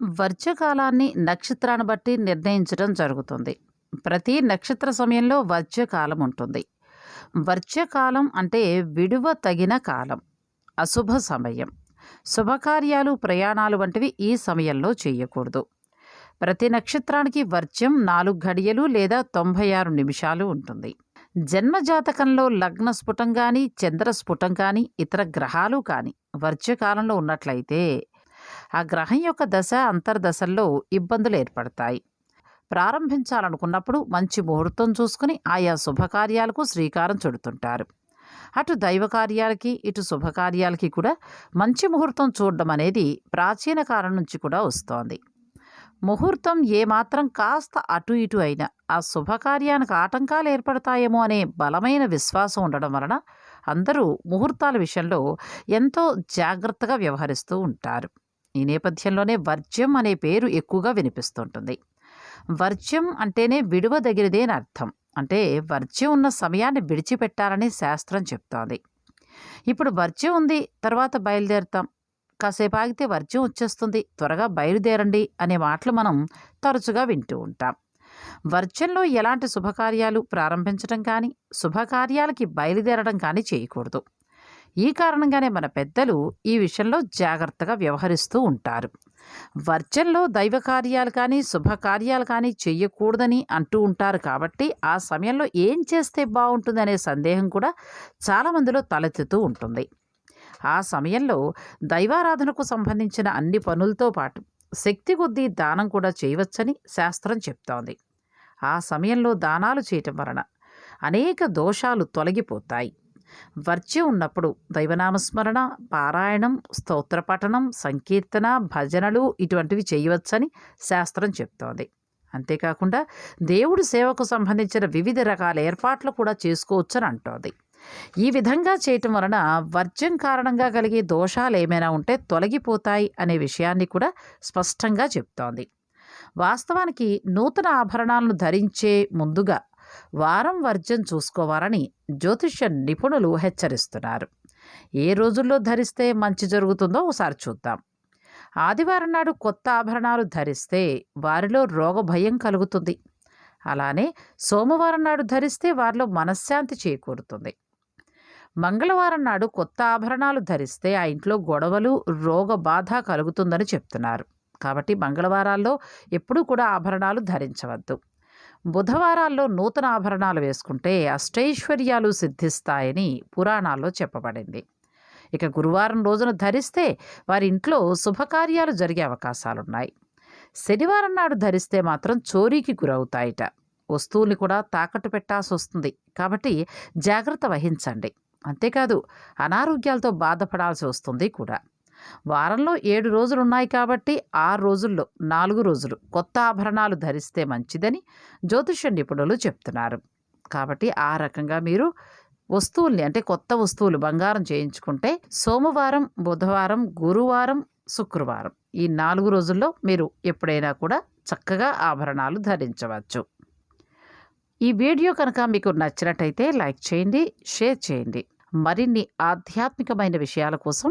వర్జ్యకాలాన్ని నక్షత్రాన్ని బట్టి నిర్ణయించడం జరుగుతుంది. ప్రతి నక్షత్ర సమయంలో వర్జ్యకాలం ఉంటుంది. వర్జ్యకాలం అంటే విడువ తగిన కాలం అశుభ సమయం. శుభకార్యాలు ప్రయాణాలు వంటివి ఈ సమయంలో చేయకూడదు. ప్రతి నక్షత్రానికి వర్జ్యం నాలుగు గడియలు లేదా తొంభై ఆరు నిమిషాలు ఉంటుంది. జన్మజాతకంలో లగ్న స్ఫుటం కానీ చంద్ర స్ఫుటం కానీ ఇతర గ్రహాలు కానీ వర్జ్యకాలంలో ఉన్నట్లయితే ఆ గ్రహం యొక్క దశ అంతర్దశల్లో ఇబ్బందులు ఏర్పడతాయి. ప్రారంభించాలనుకున్నప్పుడు మంచి ముహూర్తం చూసుకుని ఆయా శుభకార్యాలకు శ్రీకారం చుడుతుంటారు. అటు దైవకార్యాలకి ఇటు శుభకార్యాలకి కూడా మంచి ముహూర్తం చూడడం అనేది ప్రాచీన కాలం నుంచి కూడా వస్తోంది. ముహూర్తం ఏమాత్రం కాస్త అటు ఇటు అయినా ఆ శుభకార్యానికి ఆటంకాలు ఏర్పడతాయేమో అనే బలమైన విశ్వాసం ఉండడం వలన అందరూ ముహూర్తాల విషయంలో ఎంతో జాగ్రత్తగా వ్యవహరిస్తూ ఉంటారు. ఈ నేపథ్యంలోనే వర్జ్యం అనే పేరు ఎక్కువగా వినిపిస్తుంటుంది. వర్జ్యం అంటేనే విడువదగినదే అని అర్థం. అంటే వర్జ్యం ఉన్న సమయాన్ని విడిచిపెట్టాలని శాస్త్రం చెప్తోంది. ఇప్పుడు వర్జ్యం ఉంది తర్వాత బయలుదేరుతాం. కాసేపు ఆగితే వర్జ్యం వచ్చేస్తుంది. త్వరగా బయలుదేరండి అనే మాటలు మనం తరచుగా వింటూ ఉంటాం. వర్జ్యంలో ఎలాంటి శుభకార్యాలు ప్రారంభించడం కానీ శుభకార్యాలకి బయలుదేరడం కానీ చేయకూడదు. ఈ కారణంగానే మన పెద్దలు ఈ విషయంలో జాగ్రత్తగా వ్యవహరిస్తూ ఉంటారు. వర్జంలో దైవ కార్యాలు కానీ శుభకార్యాలు కానీ చెయ్యకూడదని అంటూ ఉంటారు కాబట్టి ఆ సమయంలో ఏం చేస్తే బాగుంటుందనే సందేహం కూడా చాలామందిలో తలెత్తుతూ ఉంటుంది. ఆ సమయంలో దైవారాధనకు సంబంధించిన అన్ని పనులతో పాటు శక్తి కొద్దీ దానం కూడా చేయవచ్చని శాస్త్రం చెప్తోంది. ఆ సమయంలో దానాలు చేయటం వలన అనేక దోషాలు తొలగిపోతాయి. వర్జ్యం ఉన్నప్పుడు దైవనామస్మరణ పారాయణం స్తోత్రపఠనం సంకీర్తన భజనలు ఇటువంటివి చేయవచ్చని శాస్త్రం చెప్తోంది. అంతేకాకుండా దేవుడి సేవకు సంబంధించిన వివిధ రకాల ఏర్పాట్లు కూడా చేసుకోవచ్చని అంటోంది. ఈ విధంగా చేయటం వలన వర్జ్యం కారణంగా కలిగే దోషాలు ఏమైనా ఉంటే తొలగిపోతాయి అనే విషయాన్ని కూడా స్పష్టంగా చెప్తోంది. వాస్తవానికి నూతన ఆభరణాలను ధరించే ముందుగా వారం వర్జం చూసుకోవాలని జ్యోతిష్య నిపుణులు హెచ్చరిస్తున్నారు. ఏ రోజుల్లో ధరిస్తే మంచి జరుగుతుందో ఒకసారి చూద్దాం. ఆదివారం నాడు కొత్త ఆభరణాలు ధరిస్తే వారిలో రోగ భయం కలుగుతుంది. అలానే సోమవారం నాడు ధరిస్తే వారిలో మనశ్శాంతి చేకూరుతుంది. మంగళవారం నాడు కొత్త ఆభరణాలు ధరిస్తే ఆ ఇంట్లో గొడవలు రోగ బాధ కలుగుతుందని చెప్తున్నారు. కాబట్టి మంగళవారాల్లో ఎప్పుడూ కూడా ఆభరణాలు ధరించవద్దు. బుధవారాల్లో నూతన ఆభరణాలు వేసుకుంటే అష్టైశ్వర్యాలు సిద్ధిస్తాయని పురాణాల్లో చెప్పబడింది. ఇక గురువారం రోజున ధరిస్తే వారి ఇంట్లో శుభకార్యాలు జరిగే అవకాశాలున్నాయి. శనివారం నాడు ధరిస్తే మాత్రం చోరీకి గురవుతాయిట. వస్తువుల్ని కూడా తాకట్టు పెట్టాల్సి వస్తుంది. కాబట్టి జాగ్రత్త వహించండి. అంతేకాదు అనారోగ్యాలతో బాధపడాల్సి వస్తుంది కూడా. వారంలో ఏడు రోజులు ఉన్నాయి కాబట్టి ఆరు రోజుల్లో నాలుగు రోజులు కొత్త ఆభరణాలు ధరిస్తే మంచిదని జ్యోతిష నిపుణులు చెప్తున్నారు. కాబట్టి ఆ రకంగా మీరు వస్తువుల్ని అంటే కొత్త వస్తువులు బంగారం చేయించుకుంటే సోమవారం బుధవారం గురువారం శుక్రవారం ఈ నాలుగు రోజుల్లో మీరు ఎప్పుడైనా కూడా చక్కగా ఆభరణాలు ధరించవచ్చు. ఈ వీడియో కనుక మీకు నచ్చినట్టయితే లైక్ చేయండి షేర్ చేయండి. మరిన్ని ఆధ్యాత్మికమైన విషయాల కోసం